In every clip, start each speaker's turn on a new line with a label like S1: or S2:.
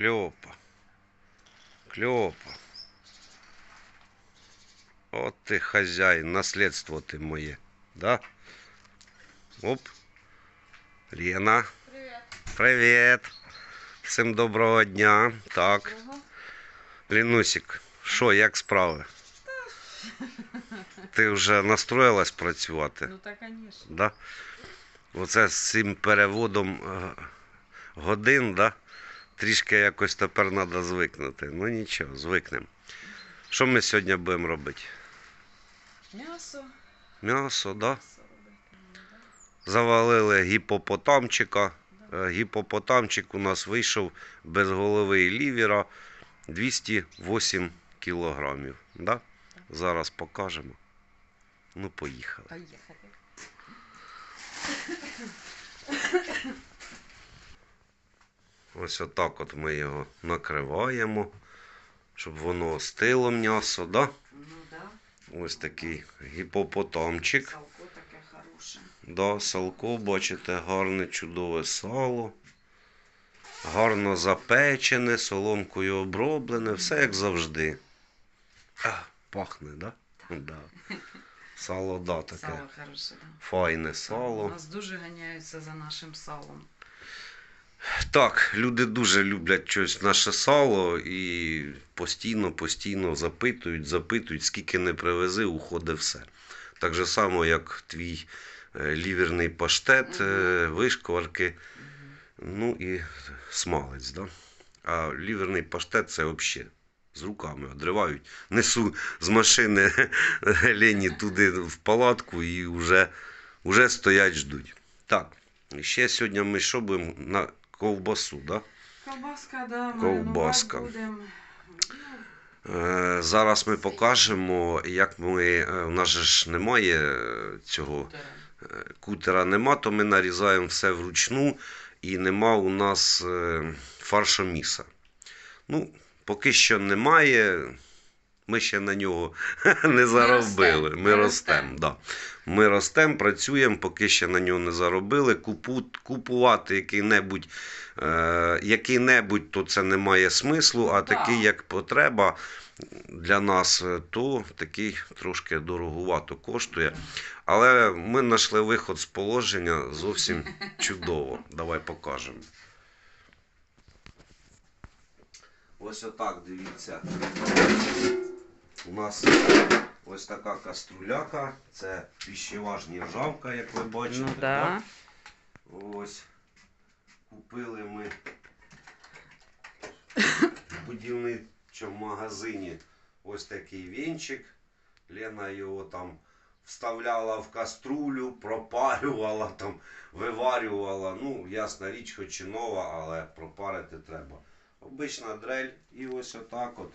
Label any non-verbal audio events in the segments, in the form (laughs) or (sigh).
S1: Кльопа. Кльопа. От ти хазяїн, наслідство ти моє. Да? Оп. Лена.
S2: Привіт.
S1: Привіт. Всім доброго дня. Так. Лінусік, що, як справи? Ти вже настроїлась працювати?
S2: Ну так, звісно.
S1: Да? Оце з цим переводом е, годин, да? Трішки якось тепер треба звикнути. Ну нічого, звикнемо. Що ми сьогодні будемо робити?
S2: М'ясо.
S1: М'ясо, да? Завалили гіпопотамчика. Е, Гіпопотамчик у нас вийшов без голови і лівера 208 кілограмів. Да? Зараз покажемо. Ну, поїхали.
S2: Поїхали. (laughs)
S1: Ось отак от ми його накриваємо, щоб воно остило м'ясо. Да?
S2: Ну да.
S1: Ось такий гіпопотамчик.
S2: Салко таке хороше.
S1: Да, салко, бачите, гарне, чудове сало. Гарно запечене, соломкою оброблене, все як завжди. А, пахне, да? Да. Сало, да, таке.
S2: Сало хороше, да.
S1: Файне сало.
S2: Нас дуже ганяються за нашим салом.
S1: Так, люди дуже люблять щось наше сало і постійно, постійно запитують, запитують, скільки не привези, уходить все. Так же само, як твій е, ліверний паштет, е, вишкварки, ну і смалець. Да? А ліверний паштет це взагалі. З руками одривають, несу з машини (laughs) Лені туди в палатку і вже, вже стоять, ждуть. Так, ще сьогодні ми що будемо на ковбасу, да?
S2: Ковбаска, да,
S1: Ковбаска. Е, зараз ми покажемо, як ми. е, У нас же ж немає е, цього кутера, нема, то ми нарізаємо все вручну і нема у нас фаршоміса. Ну, поки що немає. Ми ще на нього (laughs) не заробили. Ми ростемо. Да. Ми ростемо, працюємо, поки ще на нього не заробили. Купу, купувати який-небудь, е, який-небудь, то це не має смислу, а такий, як потреба для нас, е, то такий трошки дороговато коштує. Але ми знайшли виход з положення зовсім (laughs) чудово. Давай покажемо. Ось отак, дивіться. У нас ось така каструляка. Це піщеважня ржавка, як ви бачите.
S2: Ну да.
S1: Ось. Купили ми в будівничому магазині ось такий вінчик. Лена його там вставляла в каструлю, пропарювала, там, виварювала. Ну, ясна річ, хоч і нова, але пропарити треба. Обична дрель і ось отак от.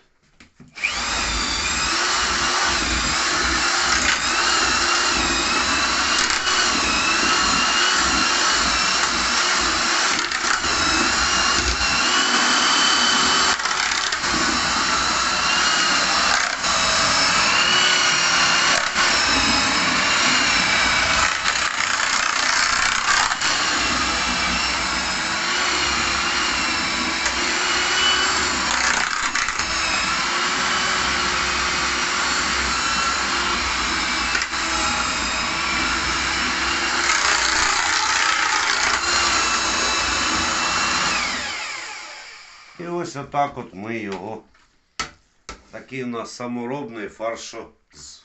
S1: І ось отак от ми його. Такий у нас саморобний фаршо,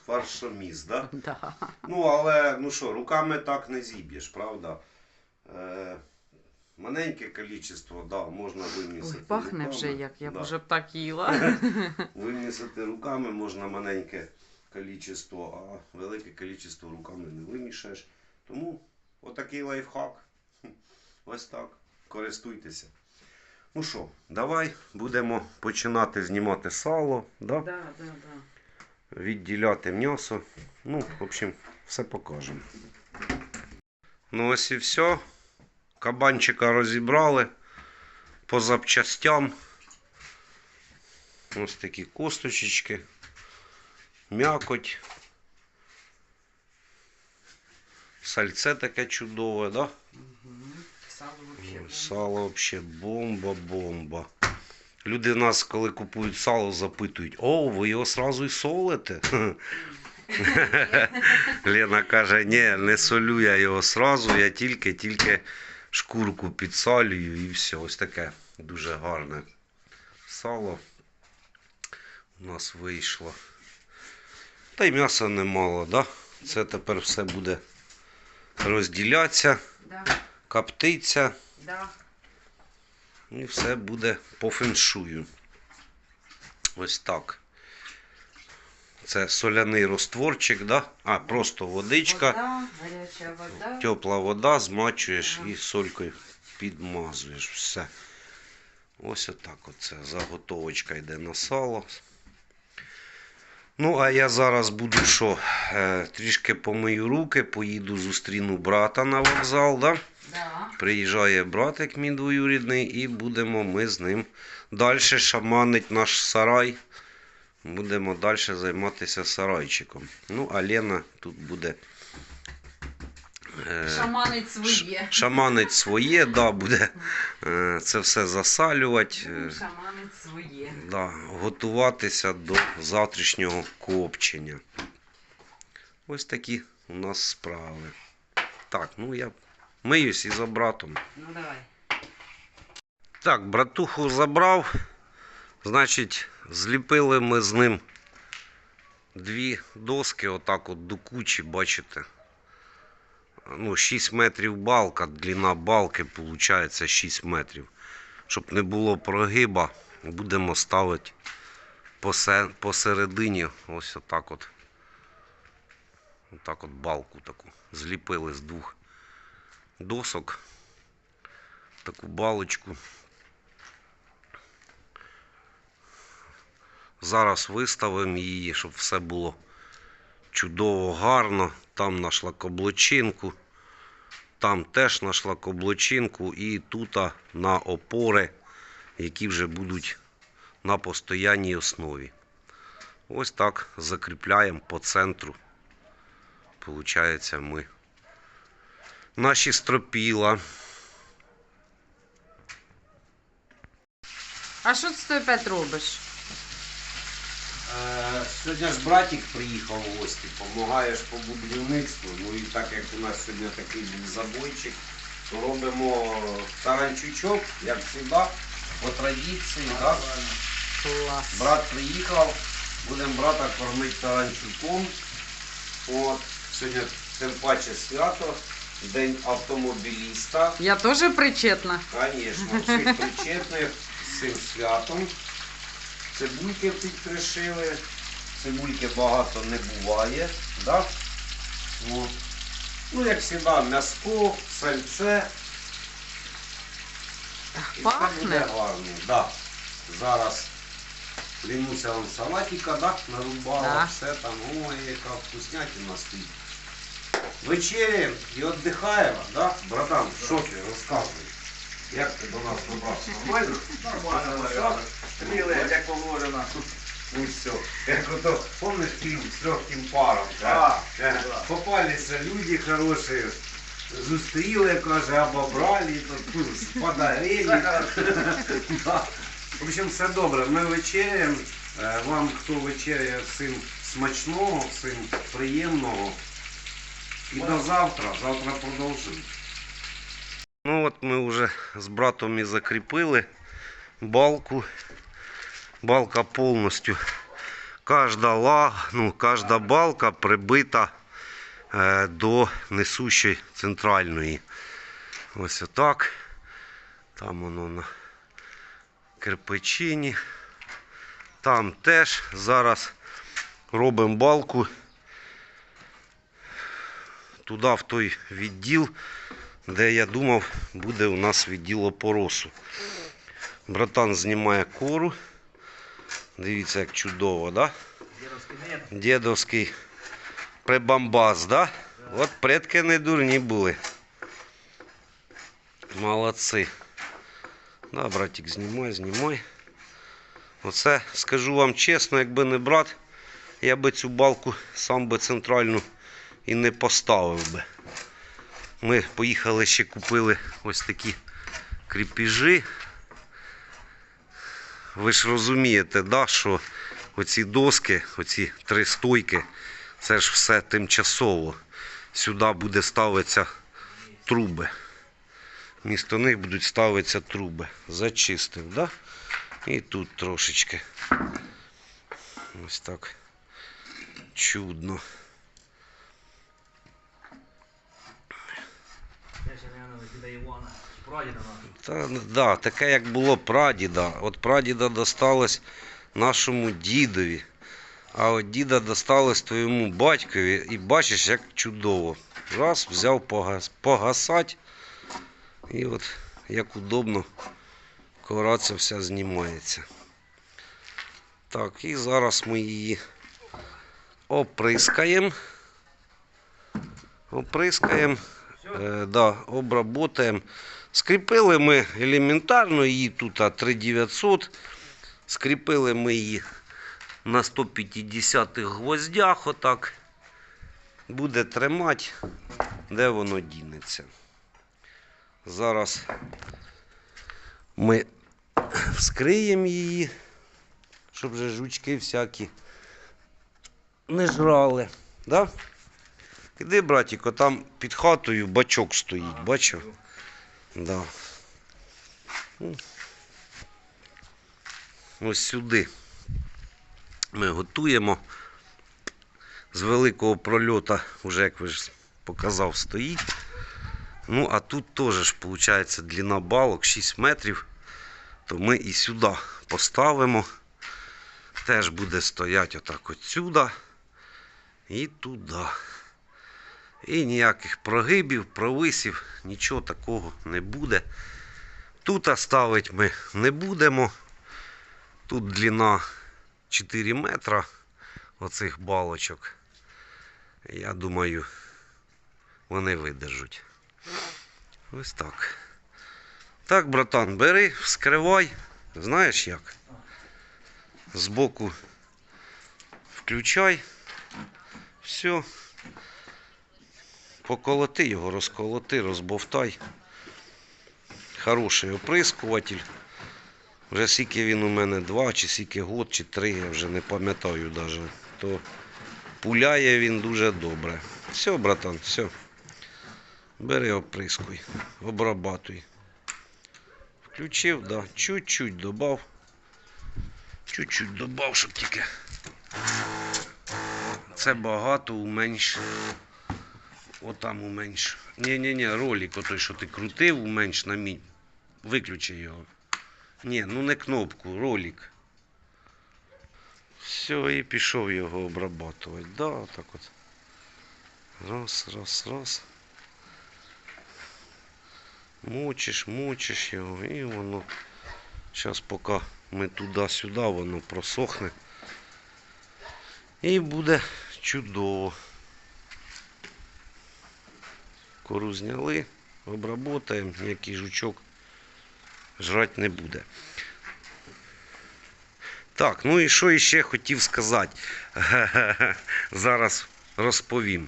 S1: фаршоміс, да? (laughs)
S2: Да.
S1: Ну, але ну що, руками так не зіб'єш, правда? Е, маленьке кількість, да, можна вимісити.
S2: Ой, пахне
S1: руками.
S2: вже як, я б
S1: Да.
S2: уже б так їла. (laughs) (laughs)
S1: Вимісити руками можна маленьке кількість, а велике кількість руками не вимішаєш. Тому отакий лайфхак. Ось так. Користуйтеся. Ну що, давай будемо починати знімати сало, да?
S2: Да, да, да.
S1: відділяти м'ясо. Ну, в общем, все покажемо. Ну, ось і все. Кабанчика розібрали по запчастям. Ось такі косточечки, м'якоть. Сальце таке чудове, да?
S2: Сало вообще.
S1: Взагалі бомба-бомба. Люди нас, коли купують сало, запитують: О, ви його сразу і солите. (laughs) Лена каже, ні, не солю я його сразу, я тільки, тільки шкурку підсалюю і все. Ось таке дуже гарне сало у нас вийшло. Та й м'яса немало, да? Це тепер все буде розділятися, коптиться
S2: да.
S1: і все буде по феншую. Ось так. Це соляний розтворчик, да? а просто водичка.
S2: Вода, гаряча вода.
S1: Тепла вода, змачуєш
S2: Ага.
S1: і солькою підмазуєш. Все. Ось отак оце. Заготовочка йде на сало. Ну, а я зараз буду що? Е, трішки помию руки, поїду зустріну брата на вокзал. Да?
S2: Да.
S1: Приїжджає братик мій двоюрідний, і будемо ми з ним далі шаманить наш сарай. Будемо далі займатися сарайчиком. Ну, а Лена тут буде. е,
S2: Шаманить своє.
S1: Шаманить своє, да, буде е, це все засалювати, е,
S2: Шаманить своє.
S1: да, готуватися до завтрашнього копчення. Ось такі у нас справи. Так, ну я миюсь і за братом.
S2: Ну давай.
S1: Так, братуху забрав. Значить, зліпили ми з ним дві доски, отак от до кучі, бачите. Ну, 6 метрів балка, длина балки виходить 6 метрів. Щоб не було прогиба, будемо ставити посередині ось отак от. Отак от балку таку. Зліпили з двох досок. Таку балочку. Зараз виставимо її, щоб все було чудово, гарно. Там на шлакоблочинку, там теж на шлакоблочинку і тут на опори, які вже будуть на постоянній основі. Ось так закріпляємо по центру. Получається, ми наші стропіла.
S2: А що ти опять робиш?
S1: Е, Сьогодні ж братик приїхав в гості, допомагаєш по будівництву. Ну і так як у нас сьогодні такий був забойчик, то робимо таранчучок, як завжди, по традиції. Да?
S2: Клас.
S1: Брат приїхав, будемо брата кормити таранчуком. От, сьогодні тим паче свято, День автомобіліста.
S2: Я теж причетна.
S1: Звісно, всіх причетних з цим святом. Цибульки підкришили. Цибульки багато не буває. Да? От. Ну, як завжди, м'яско, сальце. І все буде гарно. Да. Зараз Лінуся вам салатика да, нарубала,
S2: Да.
S1: все там, ой, яка вкуснятина стоїть. Вечеряємо і віддихаємо, да? Братан, що ти розказуй? Як ти до нас добрався? Нормально?
S3: Нормально, наверное. Як положено.
S1: Ну все. Як ото, помниш фільм з легким паром?
S3: А,
S1: Е,
S3: да.
S1: Попалися люди хороші, зустріли, каже, обобрали, тут ну. (laughs) Да. В общем, все добре. Ми вечеряємо. Е, Вам, хто вечеряє, всім смачного, всім приємного. І до завтра. Завтра продовжимо. Ну от ми вже з братом і закріпили балку. Балка повністю. Кожна лаг, ну, кожна балка прибита е, до несущої центральної. Ось отак. Там воно на кирпичині. Там теж зараз робимо балку туди, в той відділ, де я думав, буде у нас відділ опоросу. Братан знімає кору. Дивіться, як чудово, да?
S3: Дідовський
S1: прибамбас, да? От предки не дурні були. Молодці. Да, братик, знімай, знімай. Оце, скажу вам чесно, якби не брат, я би цю балку сам би центральну і не поставив би. Ми поїхали ще купили ось такі кріпіжі. ви ж розумієте, да, що оці доски, оці три стойки, це ж все тимчасово. Сюди буде ставитися труби. Місто них будуть ставитися труби. Зачистив, да? І тут трошечки. Ось так. Чудно.
S3: Прадіда.
S1: Та, таке, як було прадіда. От прадіда досталось нашому дідові. А от діда досталось твоєму батькові. І бачиш, як чудово. Раз, взяв погас, погасать. І от як удобно кора ця вся знімається. Так, і зараз ми її оприскаємо. Оприскаємо. Е, да, обработаємо. Скріпили ми елементарно її тут а, 3900. Скріпили ми її на 150 гвоздях отак. Буде тримати, де воно дінеться. Зараз ми вскриємо її, щоб вже жучки всякі не жрали. Да? Іди, братіко, там під хатою бачок стоїть, бачив? Да. Ось сюди ми готуємо. З великого прольота, вже як ви ж показав, стоїть. Ну, а тут теж виходить, длина балок 6 метрів. То ми і сюди поставимо. Теж буде стояти отак от сюди і туди. І ніяких прогибів, провисів, нічого такого не буде. Тут ставити ми не будемо. Тут длина 4 метра оцих балочок. Я думаю, вони видержуть. Ось так. Так, братан, бери, вскривай. Знаєш як? Збоку включай. Все. Поколоти його, розколоти, розбовтай. Хороший оприскуватель. Вже скільки він у мене два, чи скільки год, чи три, я вже не пам'ятаю навіть. То пуляє він дуже добре. Все, братан, все. Бери оприскуй, обрабатуй. Включив, да. Чуть-чуть добав. Чуть-чуть добав, щоб тільки. Це багато уменьш. Отам уменьш. Ні-ні-ні, ролик, отой, що ти крутив, уменьш на мій. Виключи його. Ні, ну не кнопку, ролик. Все, і пішов його обрабатувати. Да, так от. Раз, раз, раз. Мочиш, мочиш його, і воно. Зараз поки ми туди-сюди, воно просохне. І буде чудово. Кору зняли, обработаємо, ніякий жучок жрати не буде. Так, ну і що іще хотів сказати. (laughs) Зараз розповім.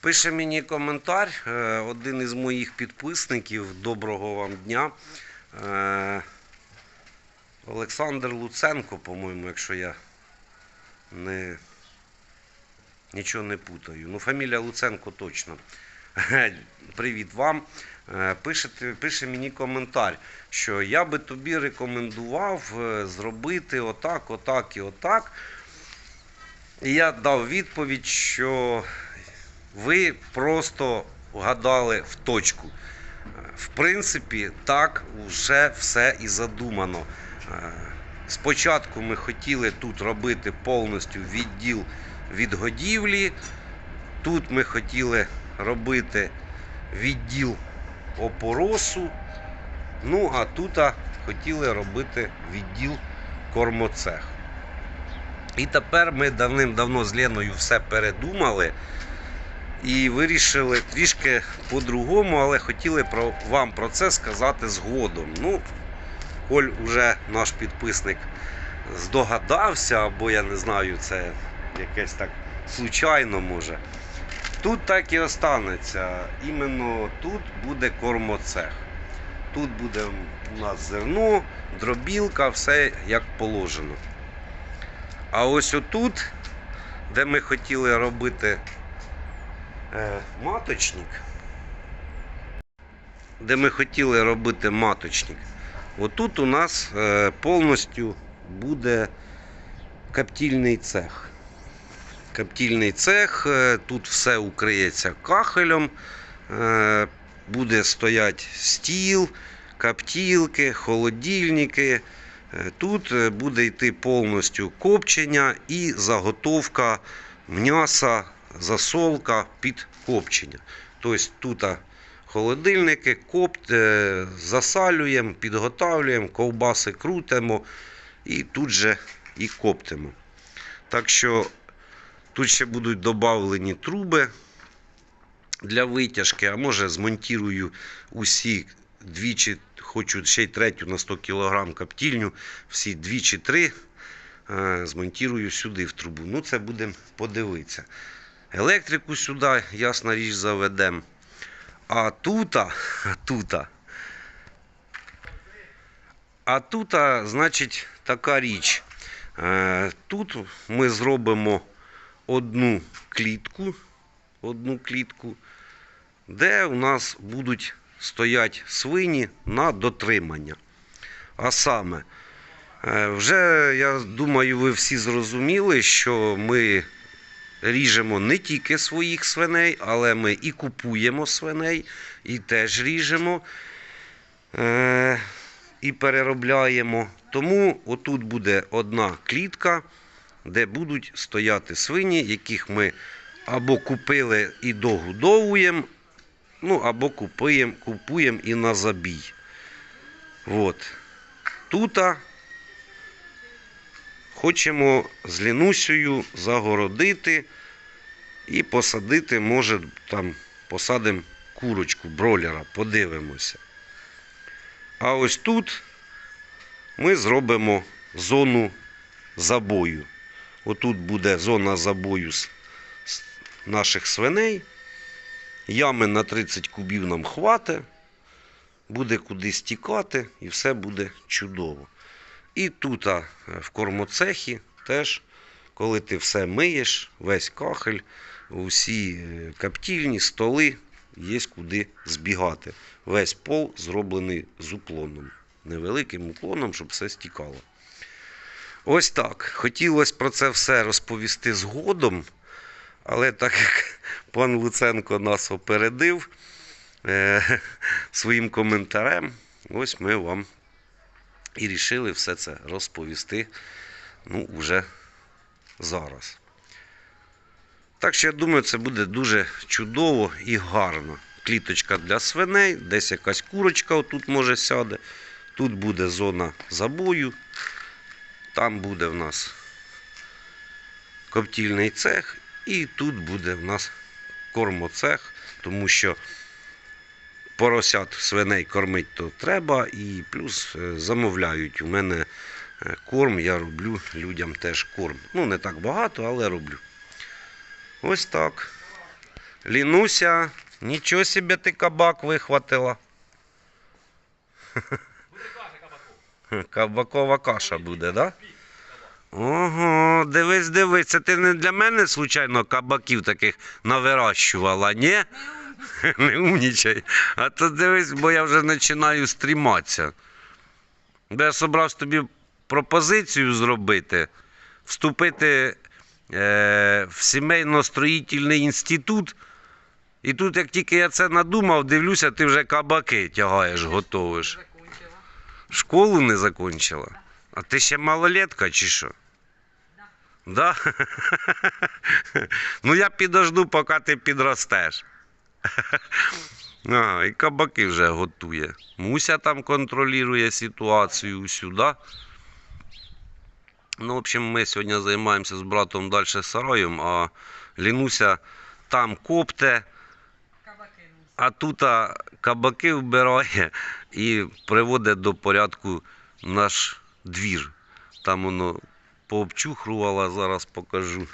S1: Пише мені коментар е, один із моїх підписників. Доброго вам дня. Е, Олександр Луценко, по-моєму, якщо я не нічого не путаю. Ну, фамілія Луценко точно. (laughs) Привіт вам. Е, Пише, пише мені коментар, що я би тобі рекомендував е, зробити отак, отак і отак. І я дав відповідь, що ви просто вгадали в точку. Е, В принципі, так вже все і задумано. Спочатку ми хотіли тут робити повністю відділ від годівлі. Тут ми хотіли робити відділ опоросу. Ну, а тут хотіли робити відділ кормоцех. І тепер ми давним-давно з Леною все передумали і вирішили трішки по-другому, але хотіли про, вам про це сказати згодом. Ну, Коль уже наш підписник здогадався, або я не знаю, це якесь так случайно може. Тут так і останеться. Іменно тут буде кормоцех. Тут буде у нас зерно, дробілка, все як положено. А ось отут, де ми хотіли робити е, маточник, де ми хотіли робити маточник, отут у нас е, повністю буде коптільний цех. Коптільний цех, е, тут все укриється кахелем, е, буде стояти стіл, коптілки, холодильники. Е, Тут буде йти повністю копчення і заготовка м'яса, засолка під копчення. Тобто тут холодильники, копт, засалюємо, підготавлюємо, ковбаси крутимо і тут же і коптимо. Так що тут ще будуть додавлені труби для витяжки, а може змонтірую усі двічі, хочу ще й третю на 100 кг коптільню, всі дві чи три е, змонтірую сюди в трубу. Ну, це будемо подивитися. Електрику сюди, ясна річ, заведемо. А тута, а тута. А тут, значить, така річ. Е, Тут ми зробимо одну клітку, одну клітку, де у нас будуть стоять свині на дотримання. А саме, е, вже я думаю, ви всі зрозуміли, що ми ріжемо не тільки своїх свиней, але ми і купуємо свиней, і теж ріжемо. Е, і переробляємо. Тому отут буде одна клітка, де будуть стояти свині, яких ми або купили і догодовуємо, ну, або купуємо, купуємо і на забій. От. Тут хочемо з Лінусею загородити і посадити, може, там посадимо курочку, бролера, подивимося. А ось тут ми зробимо зону забою. Отут буде зона забою наших свиней. Ями на 30 кубів нам хватить, буде куди стікати і все буде чудово. І тут в кормоцехі теж, коли ти все миєш, весь кахель, усі е, коптільні, столи, є куди збігати. Весь пол зроблений з уклоном. Невеликим уклоном, щоб все стікало. Ось так. Хотілося про це все розповісти згодом, але так як пан Луценко нас опередив е, своїм коментарем, ось ми вам і рішили все це розповісти ну, уже зараз. Так що я думаю, це буде дуже чудово і гарно. Кліточка для свиней, десь якась курочка отут може сяде. Тут буде зона забою. Там буде в нас коптільний цех, і тут буде в нас кормоцех, тому що поросят свиней кормить то треба, і плюс е, замовляють. У мене е, корм, я роблю людям теж корм. Ну, не так багато, але роблю. Ось так. Лінуся, нічого собі ти кабак вихватила. (laughs) (laughs) Кабакова каша буде, да? Ого, дивись, дивись, це ти не для мене, случайно, кабаків таких навирощувала, ні? (laughs) Не умнічай. А то дивись, бо я вже починаю стріматися. Бо я собрався тобі пропозицію зробити, вступити е, в сімейно-строїтельний інститут. І тут, як тільки я це надумав, дивлюся, ти вже кабаки тягаєш, готовиш. Школу не закончила? А ти ще малолетка чи що? Да? (laughs) ну я підожду, поки ти підростеш. (laughs) а, і кабаки вже готує. Муся там контролює ситуацію сюди. Ну, в общем, ми сьогодні займаємося з братом далі сараєм, а Лінуся там копте. А тут кабаки вбирає і приводить до порядку наш двір. Там воно пообчухрувала, зараз покажу.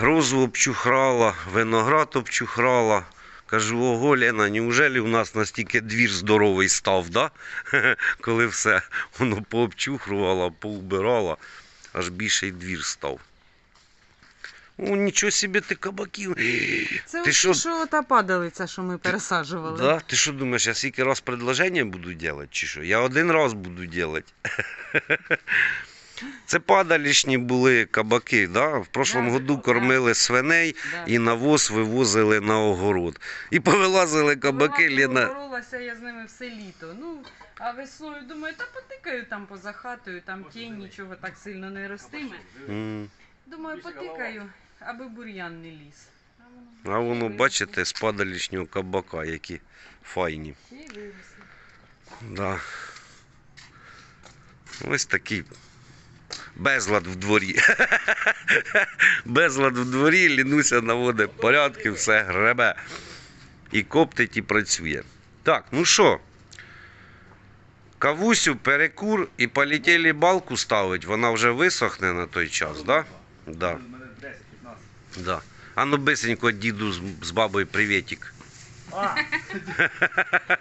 S1: Розу обчухрала, виноград обчухрала. Кажу, ого, Лена, неужели у нас настільки двір здоровий став, да? (laughs) коли все воно пообчухрувало, поубирало, аж більший двір став. О, нічого собі ти кабаків.
S2: Це
S1: Ти що?
S2: що та падалиця, що ми пересаджували.
S1: Да? Ти що думаєш, я скільки раз предложення буду робити, чи що? Я один раз буду робити. (laughs) Це падалішні були кабаки, да? В прошлому
S2: Да,
S1: году
S2: да.
S1: кормили свиней
S2: Да.
S1: і навоз вивозили на огород. І повилазили кабаки,
S2: Була,
S1: Лена.
S2: боролася я з ними все літо. Ну, а весною думаю, та потикаю там поза хатою, там тінь нічого так сильно не ростиме.
S1: М.
S2: Думаю, потикаю, аби бур'ян не ліз. А воно
S1: бачите, з падалішнього кабака, які файні. Да. Ось такий безлад в дворі. (laughs) безлад в дворі, лінуся наводить порядки, все гребе. І коптить, і працює. Так, ну що? Кавусю, перекур і полетіли балку ставить, вона вже висохне на той час, да? Да,
S3: 10-15.
S1: Да. А ну бисенько діду з, бабою привітик.
S3: А!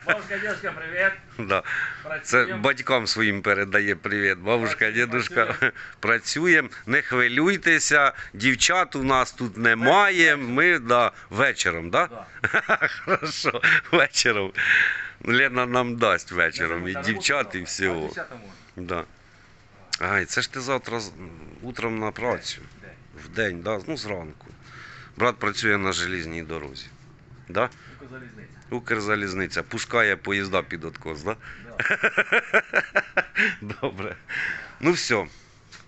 S3: Бабушка, дедушка, привет!
S1: Да. Це
S3: Працюємо.
S1: батькам своїм передає привіт. Бабушка,
S3: Працюємо,
S1: дідушка, працюємо. (laughs) Не хвилюйтеся, дівчат у нас тут немає. Ми да, вечором, да?
S3: Да. (laughs)
S1: Хорошо, вечором. Лена нам дасть вечором. І дівчат, і всього.
S3: а.
S1: Да. Ай, це ж ти завтра з- утром на працю. В день, да? ну зранку. Брат працює на желізній дорозі. Да?
S3: Укрзалізниця.
S1: Укрзалізниця пускає поїзда під откос, да?
S3: Да. (laughs)
S1: Добре. Ну все.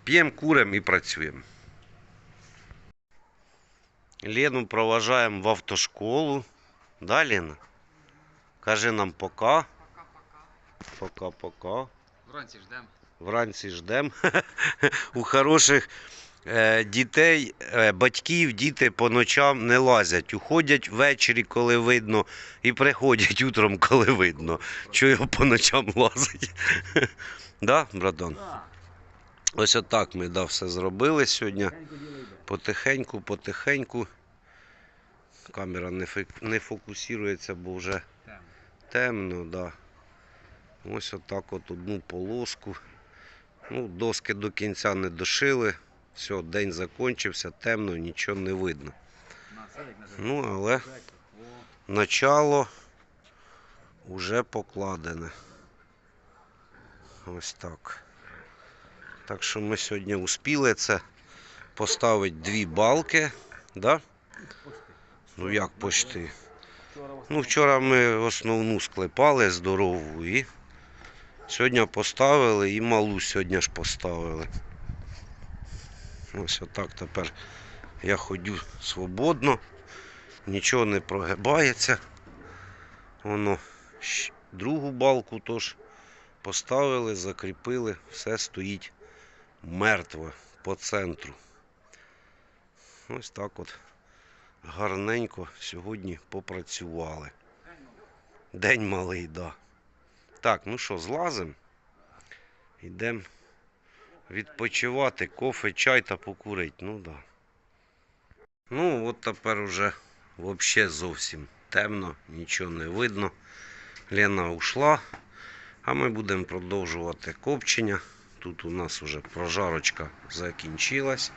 S1: П'ємо, куримо і працюємо. Лену проважаємо в автошколу. Да, Лена? Кажи нам пока.
S2: Пока-пока.
S3: Вранці ждемо.
S1: Вранці ждемо. (laughs) У хороших дітей, е, батьків, діти по ночам не лазять. Уходять ввечері, коли видно, і приходять утром, коли видно. Чого його по ночам лазить? (laughs) да, братан? Ось отак ми да, все зробили сьогодні. Потихеньку, потихеньку. Камера не, фокусується, бо вже
S3: Темно.
S1: темно, да. Ось отак от одну полоску. Ну, доски до кінця не дошили. Все, день закінчився, темно, нічого не видно. Ну, але начало вже покладене. Ось так. Так що ми сьогодні успіли це поставити дві балки. Да? Ну як почти. Ну, вчора ми основну склепали здорову і сьогодні поставили і малу сьогодні ж поставили. Ось отак тепер я ходю свободно, нічого не прогибається. Воно другу балку тож поставили, закріпили, все стоїть мертве по центру. Ось так от гарненько сьогодні попрацювали. День малий, да. Так, ну що, злазимо. Йдемо відпочивати, кофе, чай та покурить. Ну да. Ну, от тепер уже взагалі зовсім темно, нічого не видно. Лена ушла, а ми будемо продовжувати копчення. Тут у нас вже прожарочка закінчилась.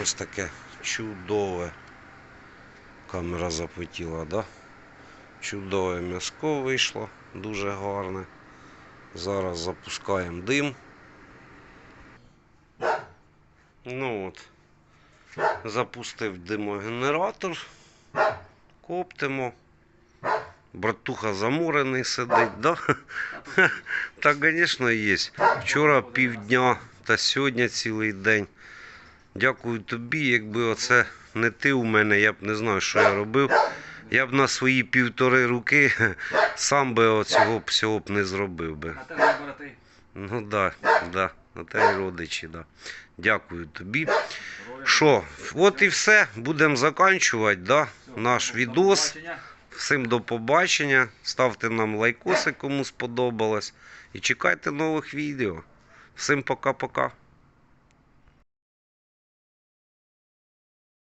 S1: Ось таке чудове. Камера запотіла, да? Чудове м'яско вийшло, дуже гарне. Зараз запускаємо дим. Ну от. Запустив димогенератор. Коптимо. Братуха заморений сидить, да? Так, звісно, є. Вчора півдня та сьогодні цілий день. Дякую тобі, якби оце не ти у мене, я б не знаю, що я робив. Я б на свої півтори руки (laughs) сам би оцього всього б не зробив би.
S3: На тебе брати.
S1: Ну так, да, да, на те родичі, да. Дякую тобі. Що, от і все. Будемо закінчувати, да? Наш
S3: до
S1: відос. Всім до побачення. Ставте нам лайкоси, кому сподобалось. І чекайте нових відео. Всім пока-пока.